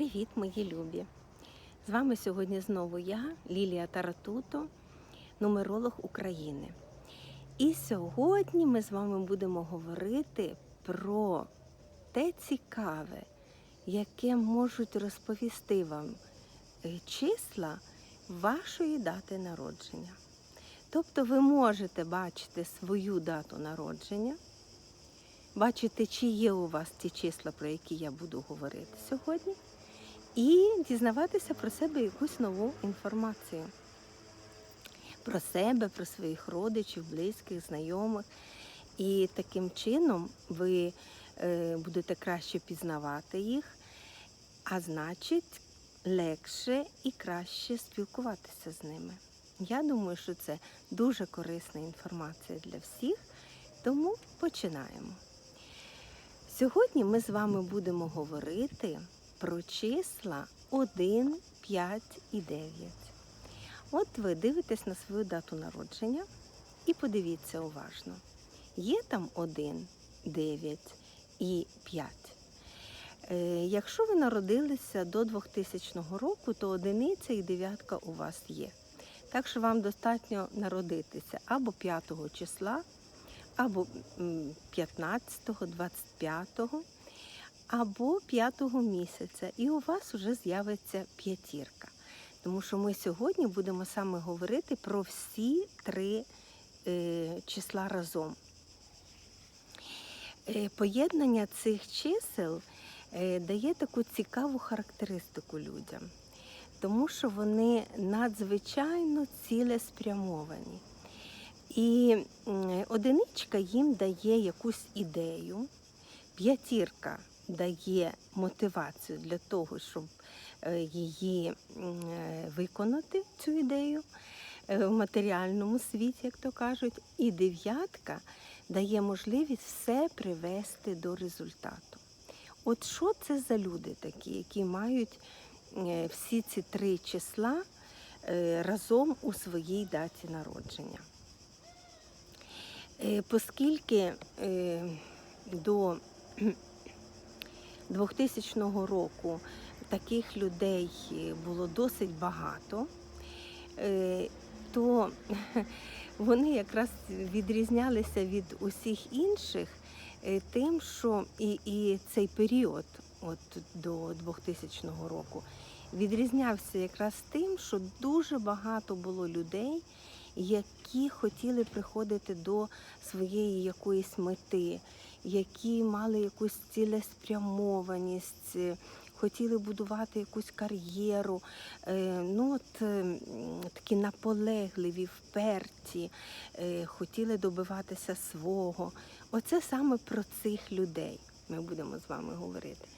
Привіт, мої любі! З вами сьогодні знову я, Лілія Таратуто, нумеролог України. І сьогодні ми з вами будемо говорити про те цікаве, яке можуть розповісти вам е, числа вашої дати народження. Тобто ви можете бачити свою дату народження, бачити, чи є у вас ті числа, про які я буду говорити сьогодні, і дізнаватися про себе якусь нову інформацію. Про себе, про своїх родичів, близьких, знайомих. І таким чином ви е, будете краще пізнавати їх, а значить, легше і краще спілкуватися з ними. Я думаю, що це дуже корисна інформація для всіх, тому починаємо. Сьогодні ми з вами будемо говорити про числа 1, 5 і 9. От ви дивитесь на свою дату народження і подивіться уважно. Є там 1, 9 і 5. Е, Якщо ви народилися до 2000 року, то одиниця і дев'ятка у вас є. Так що вам достатньо народитися або 5 числа, або 15, 25, або 5 місяця, і у вас вже з'явиться п'ятірка. Тому що ми сьогодні будемо саме говорити про всі три е, числа разом. Е, поєднання цих чисел е, дає таку цікаву характеристику людям, тому що вони надзвичайно цілеспрямовані. І одиничка їм дає якусь ідею, п'ятірка дає мотивацію для того, щоб е, її е, виконати, цю ідею е, в матеріальному світі, як то кажуть, і дев'ятка дає можливість все привести до результату. От що це за люди такі, які мають всі ці три числа разом у своїй даті народження? Оскільки до 2000 року таких людей е, було досить багато, е, то вони якраз відрізнялися від усіх інших е, тим, що і, і цей період от до 2000 року відрізнявся якраз тим, що дуже багато було людей, які хотіли приходити до своєї якоїсь мети, які мали якусь цілеспрямованість, е, хотіли будувати якусь кар'єру, е, ну от е, такі наполегливі, вперті, хотіли добиватися свого. Оце саме про цих людей ми будемо з вами говорити.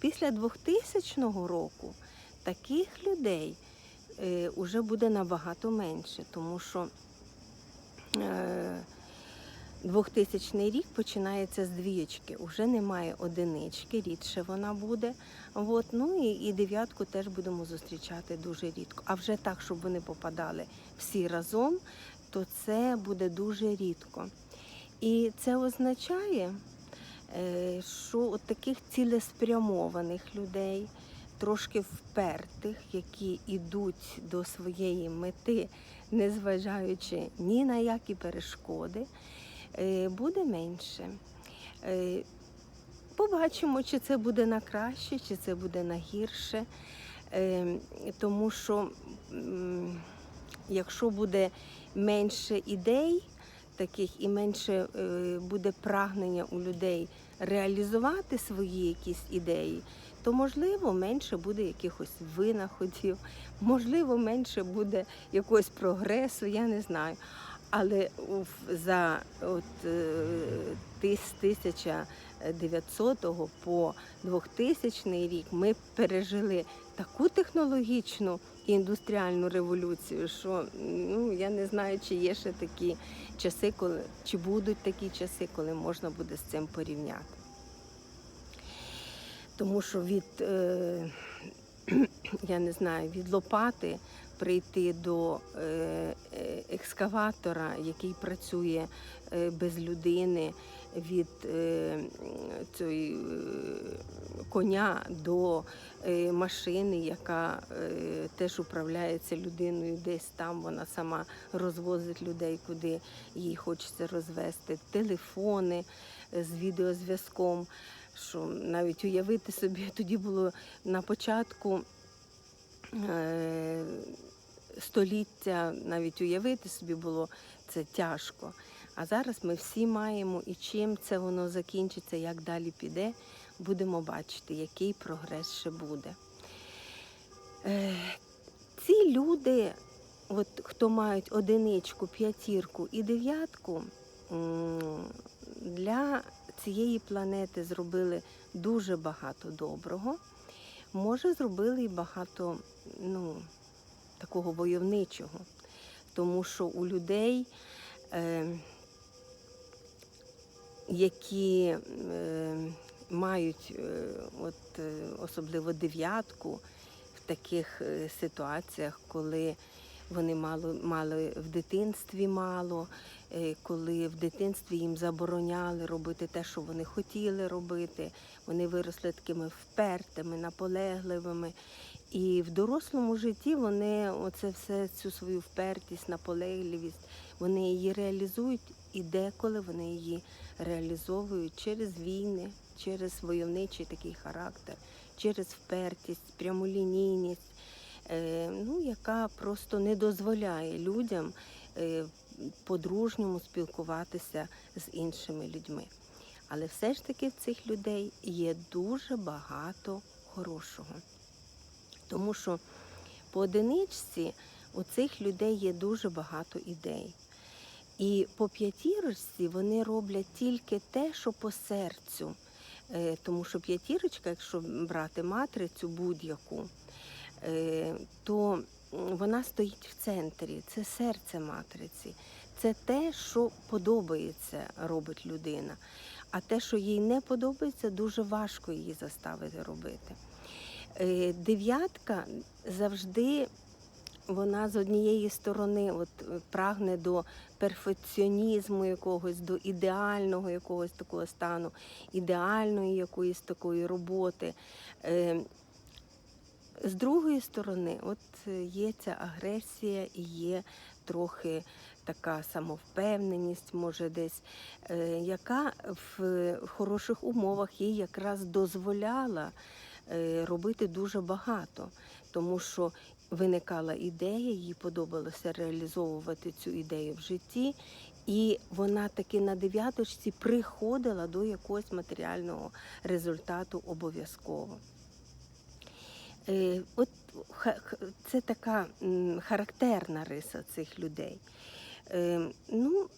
Після 2000 року таких людей е, уже буде набагато менше, тому що 2000 рік починається з двієчки, уже немає одинички, рідше вона буде. От, ну і, і дев'ятку теж будемо зустрічати дуже рідко. А вже так, щоб вони попадали всі разом, то це буде дуже рідко. І це означає, е, що от таких цілеспрямованих людей, трошки впертих, які йдуть до своєї мети, незважаючи ні на які перешкоди, буде менше. Е, Побачимо, чи це буде на краще, чи це буде на гірше. Е, Тому що якщо буде менше ідей, таких і менше е, буде прагнення у людей реалізувати свої якісь ідеї, то можливо менше буде якихось винаходів, можливо, менше буде якогось прогресу, я не знаю. Але за от, е, 1900 по 2000 рік ми пережили таку технологічну і індустріальну революцію, що ну, я не знаю, чи є ще такі часи, коли, чи будуть такі часи, коли можна буде з цим порівняти. Тому що від, е, я не знаю, від лопати прийти до е, е, екскаватора, який працює е, без людини, від цієї коня до машини, яка теж управляється людиною, десь там вона сама розвозить людей, куди їй хочеться розвести, телефони з відеозв'язком. Що навіть уявити собі тоді було на початку століття, навіть уявити собі було це тяжко. А зараз ми всі маємо і чим це воно закінчиться, як далі піде, будемо бачити, який прогрес ще буде. Е, ці люди, от, хто мають одиничку, п'ятірку і дев'ятку, для цієї планети зробили дуже багато доброго. Може, зробили і багато ну, такого войовничого, тому що у людей, е, які е, мають е, от, е, особливо дев'ятку в таких е, ситуаціях, коли вони мало, мали в дитинстві мало, е, коли в дитинстві їм забороняли робити те, що вони хотіли робити. Вони виросли такими впертими, наполегливими. І в дорослому житті вони оце все, цю свою впертість, наполегливість, вони її реалізують і деколи вони її реалізовують через війни, через войовничий такий характер, через впертість, прямолінійність, е, ну, яка просто не дозволяє людям е, по-дружньому спілкуватися з іншими людьми. Але все ж таки в цих людей є дуже багато хорошого. Тому що по одиничці у цих людей є дуже багато ідей. І по п'ятірочці вони роблять тільки те, що по серцю. Е, Тому що п'ятірочка, якщо брати матрицю будь-яку, е, то вона стоїть в центрі, це серце матриці. Це те, що подобається, робить людина. А те, що їй не подобається, дуже важко її заставити робити. Е, Дев'ятка завжди вона з однієї сторони от, е, прагне до перфекціонізму якогось, до ідеального якогось такого стану, ідеальної якоїсь такої роботи. Е, З другої сторони, от є ця агресія і є трохи така самовпевненість, може десь, яка в хороших умовах їй якраз дозволяла робити дуже багато, тому що виникала ідея, їй подобалося реалізовувати цю ідею в житті, і вона таки на дев'яточці приходила до якогось матеріального результату обов'язково. Е, От це така характерна риса цих людей. Е, Ну,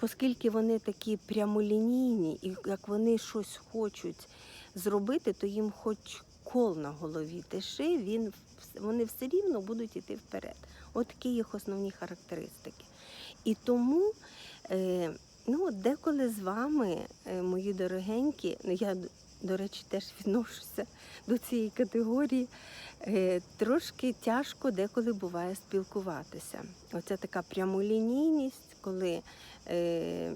оскільки вони такі прямолінійні, і як вони щось хочуть зробити, то їм хоч кол на голові тиши, він, вони все рівно будуть йти вперед. От такі їх основні характеристики. І тому, е, ну, деколи з вами, е, мої дорогенькі, ну я, до речі, теж відношуся до цієї категорії, е, трошки тяжко деколи буває спілкуватися. Оця така прямолінійність, коли е,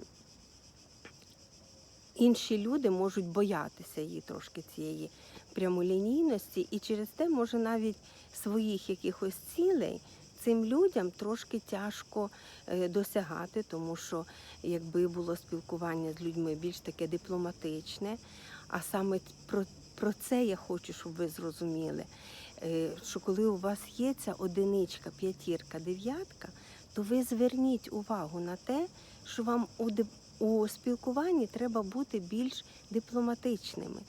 інші люди можуть боятися її трошки цієї прямолінійності, і через те може навіть своїх якихось цілей цим людям трошки тяжко е, досягати, тому що якби було спілкування з людьми більш таке дипломатичне, а саме про, про це я хочу, щоб ви зрозуміли, е, що коли у вас є ця одиничка, п'ятірка, дев'ятка, то ви зверніть увагу на те, що вам у, спілкуванні треба бути більш дипломатичними.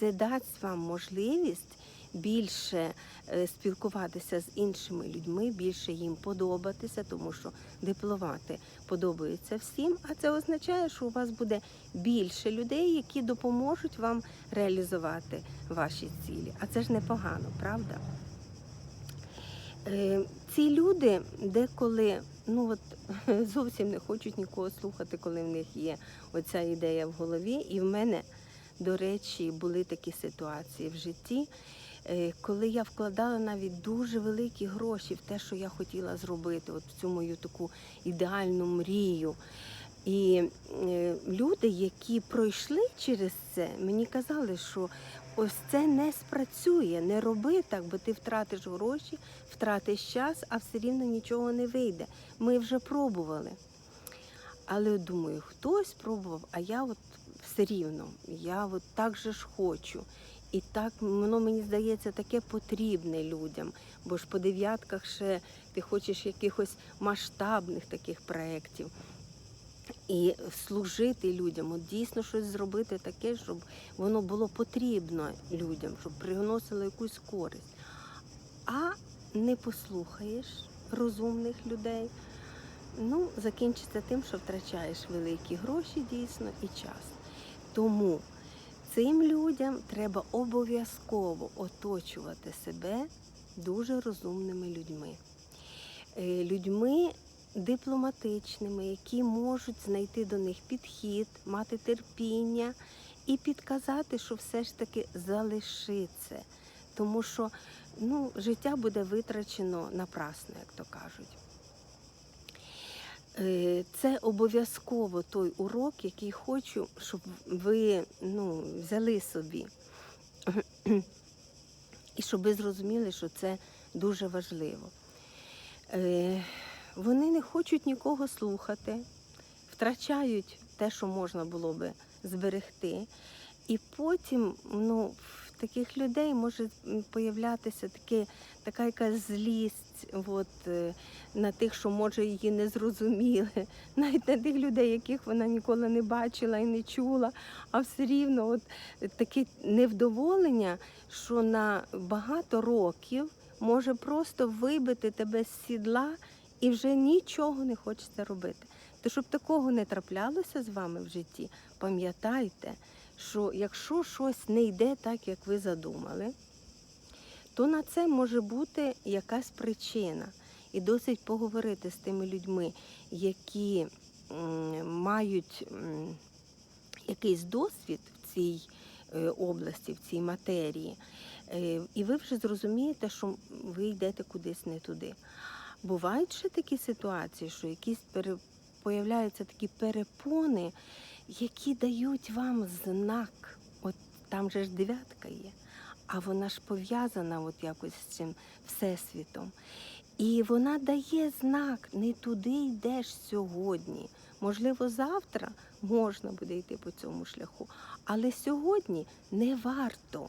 Це дасть вам можливість більше е, спілкуватися з іншими людьми, більше їм подобатися, тому що дипломати подобаються всім. А це означає, що у вас буде більше людей, які допоможуть вам реалізувати ваші цілі. А це ж непогано, правда? Е, Ці люди деколи ну от, зовсім не хочуть нікого слухати, коли в них є оця ідея в голові. І в мене, до речі, були такі ситуації в житті, е, коли я вкладала навіть дуже великі гроші в те, що я хотіла зробити, от в цю мою таку ідеальну мрію. І е, люди, які пройшли через це, мені казали, що ось це не спрацює, не роби так, бо ти втратиш гроші, втратиш час, а все рівно нічого не вийде. Ми вже пробували. Але думаю, хтось пробував, а я от все рівно, я от так же ж хочу. І так воно мені здається таке потрібне людям. Бо ж по дев'ятках ще ти хочеш якихось масштабних таких проєктів. І служити людям, от дійсно щось зробити таке, щоб воно було потрібно людям, щоб приносило якусь користь. А не послухаєш розумних людей, ну, закінчиться тим, що втрачаєш великі гроші дійсно і час. Тому цим людям треба обов'язково оточувати себе дуже розумними людьми. Е, Людьми дипломатичними, які можуть знайти до них підхід, мати терпіння і підказати, що все ж таки залиши це. Тому що ну, життя буде витрачено напрасно, як то кажуть. Е, Це обов'язково той урок, який хочу, щоб ви ну, взяли собі. І щоб ви зрозуміли, що це дуже важливо. Вони не хочуть нікого слухати, втрачають те, що можна було би зберегти. І потім ну, в таких людей може появлятися таке, така якась злість от, е, на тих, що може її не зрозуміли, навіть на тих людей, яких вона ніколи не бачила і не чула, а все рівно от, таке невдоволення, що на багато років може просто вибити тебе з сідла і вже нічого не хочеться робити. То щоб такого не траплялося з вами в житті, пам'ятайте, що якщо щось не йде так, як ви задумали, то на це може бути якась причина. І досить поговорити з тими людьми, які мають якийсь досвід в цій е, області, в цій матерії. Е, І ви вже зрозумієте, що ви йдете кудись не туди. Бувають ще такі ситуації, що якісь пере... появляються такі перепони, які дають вам знак. От там же ж дев'ятка є, а вона ж пов'язана от якось з цим всесвітом. І вона дає знак, не туди йдеш сьогодні. Можливо, завтра можна буде йти по цьому шляху, але сьогодні не варто.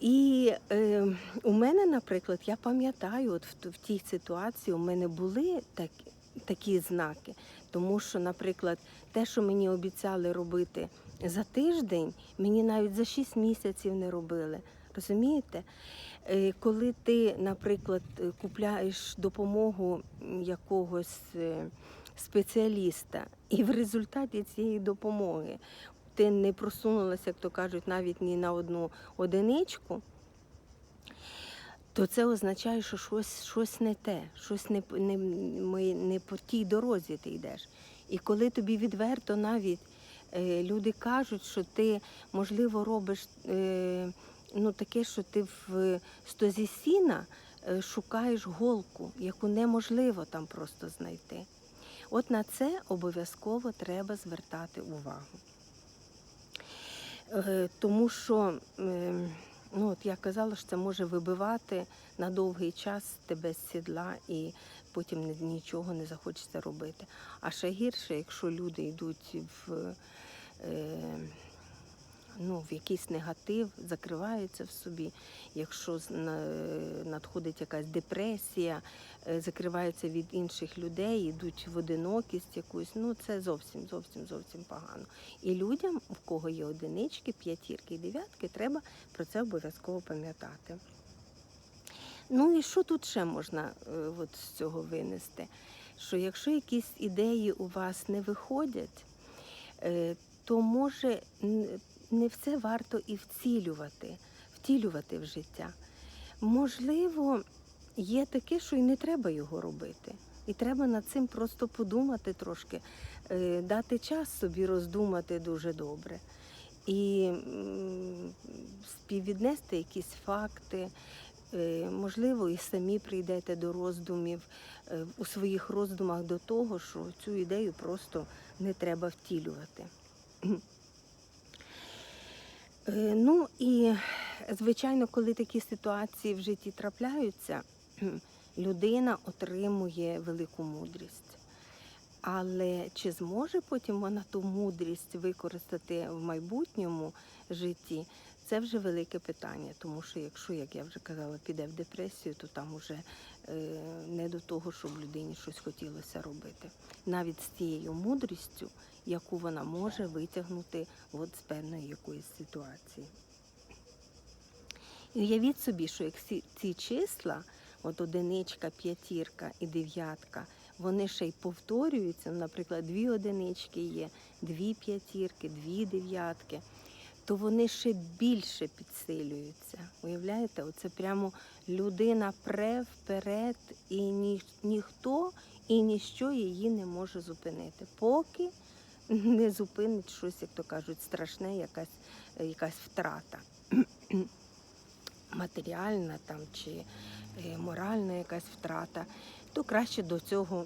І е, у мене, наприклад, я пам'ятаю, от в, в тій ситуації у мене були так, такі знаки, тому що, наприклад, те, що мені обіцяли робити за тиждень, мені навіть за 6 місяців не робили. Розумієте? Е, Коли ти, наприклад, купляєш допомогу якогось е, спеціаліста, і в результаті цієї допомоги ти не просунулася, як то кажуть, навіть ні на одну одиничку, то це означає, що щось, щось не те, щось не, не, ми, не по тій дорозі ти йдеш. І коли тобі відверто навіть е, люди кажуть, що ти, можливо, робиш е, ну, таке, що ти в стозі сіна е, шукаєш голку, яку неможливо там просто знайти. От на це обов'язково треба звертати увагу. Е, Тому що, е, ну от я казала, що це може вибивати на довгий час тебе з сідла і потім нічого не захочеться робити. А ще гірше, якщо люди йдуть в, е, ну, в якийсь негатив, закриваються в собі, якщо надходить якась депресія, е, закриваються від інших людей, йдуть в одинокість якусь, ну це зовсім, зовсім, зовсім погано. І людям, у кого є одинички, п'ятірки і дев'ятки, треба про це обов'язково пам'ятати. Ну і що тут ще можна е, от з цього винести? Що якщо якісь ідеї у вас не виходять, е, то може не все варто і вцілювати, втілювати в життя. Можливо, є таке, що і не треба його робити. І треба над цим просто подумати трошки, е, дати час собі роздумати дуже добре. І співвіднести якісь факти, Е, Можливо, і самі прийдете до роздумів е, у своїх роздумах до того, що цю ідею просто не треба втілювати. Е, Ну і звичайно, коли такі ситуації в житті трапляються, людина отримує велику мудрість. Але чи зможе потім вона ту мудрість використати в майбутньому житті, це вже велике питання. Тому що якщо, як я вже казала, піде в депресію, то там уже е, не до того, щоб людині щось хотілося робити. Навіть з тією мудрістю, яку вона може витягнути от з певної якоїсь ситуації. І уявіть собі, що як ці, ці числа, от одиничка, п'ятірка і дев'ятка, вони ще й повторюються. Наприклад, дві одинички є, дві п'ятірки, дві дев'ятки, то вони ще більше підсилюються. Уявляєте, оце прямо людина пре вперед, і ні, ніхто і ніщо її не може зупинити, поки не зупинить щось, як то кажуть, страшне, якась, якась втрата. Матеріальна там чи е, моральна якась втрата, то краще до цього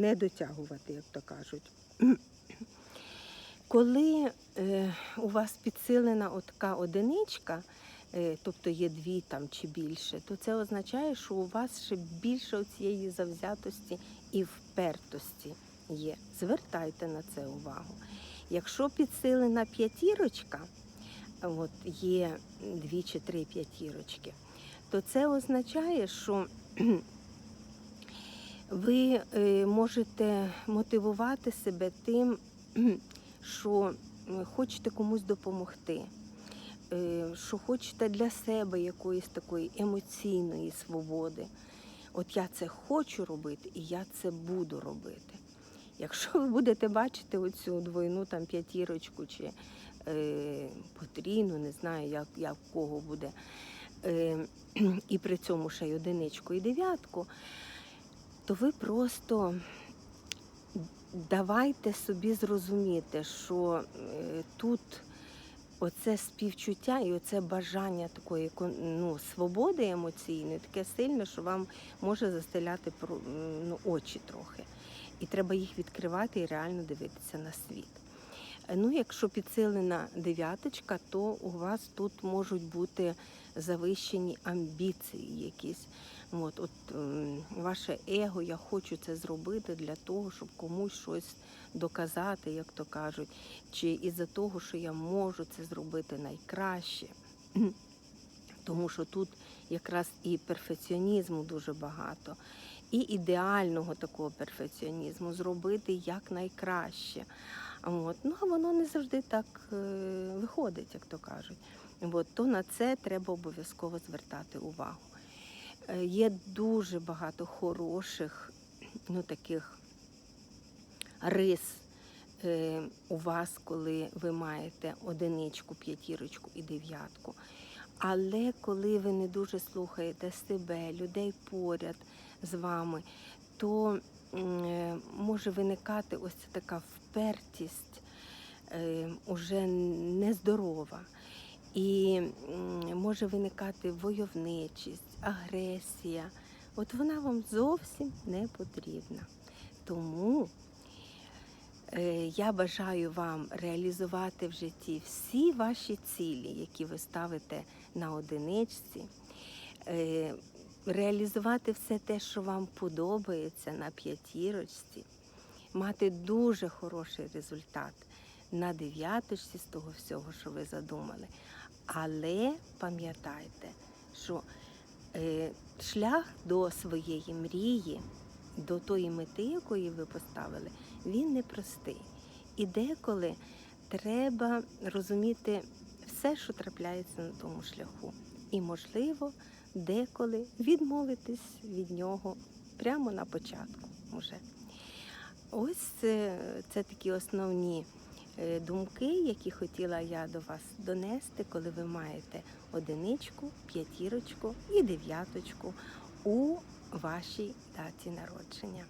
не дотягувати, як то кажуть. Коли е, у вас підсилена така одиничка, е, тобто є дві там чи більше, то це означає, що у вас ще більше цієї завзятості і впертості є. Звертайте на це увагу. Якщо підсилена п'ятірочка, от є дві чи три п'ятірочки, то це означає, що ви е, можете мотивувати себе тим, що е, хочете комусь допомогти, е, що хочете для себе якоїсь такої емоційної свободи. От я це хочу робити і я це буду робити. Якщо ви будете бачити оцю двойну там п'ятірочку чи е, потрійну, не знаю, як, як кого буде, е, і при цьому ще й одиничку і дев'ятку, то ви просто давайте собі зрозуміти, що е, тут оце співчуття і оце бажання такої ну, свободи емоційної таке сильне, що вам може застеляти ну, очі трохи. І треба їх відкривати і реально дивитися на світ. Ну, якщо підсилена дев'яточка, то у вас тут можуть бути завищені амбіції якісь. От, от ваше его, я хочу це зробити для того, щоб комусь щось доказати, як то кажуть, чи із-за того, що я можу це зробити найкраще. Тому що тут якраз і перфекціонізму дуже багато, і ідеального такого перфекціонізму зробити якнайкраще. От. Ну, а воно не завжди так е, виходить, як то кажуть. От. То на це треба обов'язково звертати увагу. Е, Є дуже багато хороших, ну таких рис е, у вас, коли ви маєте одиничку, п'ятірочку і дев'ятку. Але коли ви не дуже слухаєте себе, людей поряд з вами, то е, може виникати ось така впертість, уже нездорова. І може виникати войовничість, агресія. От вона вам зовсім не потрібна. Тому е, я бажаю вам реалізувати в житті всі ваші цілі, які ви ставите на одиничці, е, реалізувати все те, що вам подобається на п'ятірочці, мати дуже хороший результат на дев'яточці з того всього, що ви задумали. Але пам'ятайте, що е, шлях до своєї мрії, до тої мети, якої ви поставили, він непростий. І деколи треба розуміти все, що трапляється на тому шляху. І, можливо, деколи відмовитись від нього прямо на початку. Уже. Ось це, це такі основні думки, які хотіла я до вас донести, коли ви маєте одиничку, п'ятірочку і дев'яточку у вашій даті народження.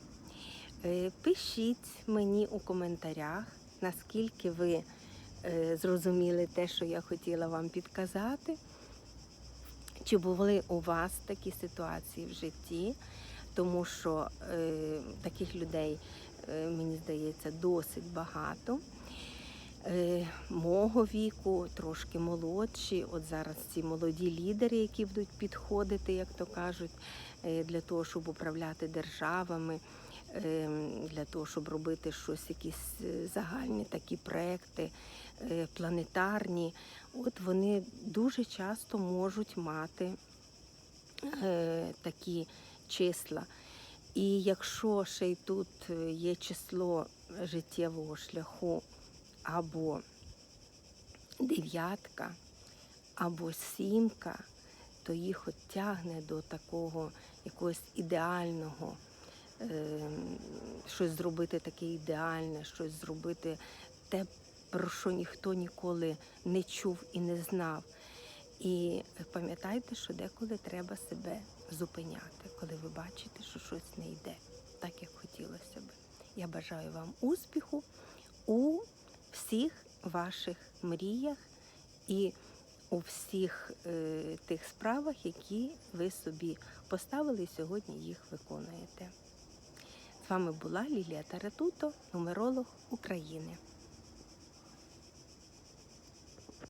Е, Пишіть мені у коментарях, наскільки ви е, зрозуміли те, що я хотіла вам підказати. Чи були у вас такі ситуації в житті? Тому що е, таких людей, е, мені здається, досить багато. Е, мого віку, трошки молодші. От зараз ці молоді лідери, які будуть підходити, як то кажуть, е, для того, щоб управляти державами, е, для того, щоб робити щось, якісь е, загальні такі проекти, планетарні. От вони дуже часто можуть мати такі числа. І якщо ще й тут є число життєвого шляху або дев'ятка, або сімка, то їх от тягне до такого якогось ідеального, е, щось зробити таке ідеальне, щось зробити те, про що ніхто ніколи не чув і не знав. І пам'ятайте, що деколи треба себе зупиняти, коли ви бачите, що щось не йде так, як хотілося б. Я бажаю вам успіху у всіх ваших мріях і у всіх е, тих справах, які ви собі поставили сьогодні їх виконуєте. З вами була Лілія Таратуто, нумеролог України.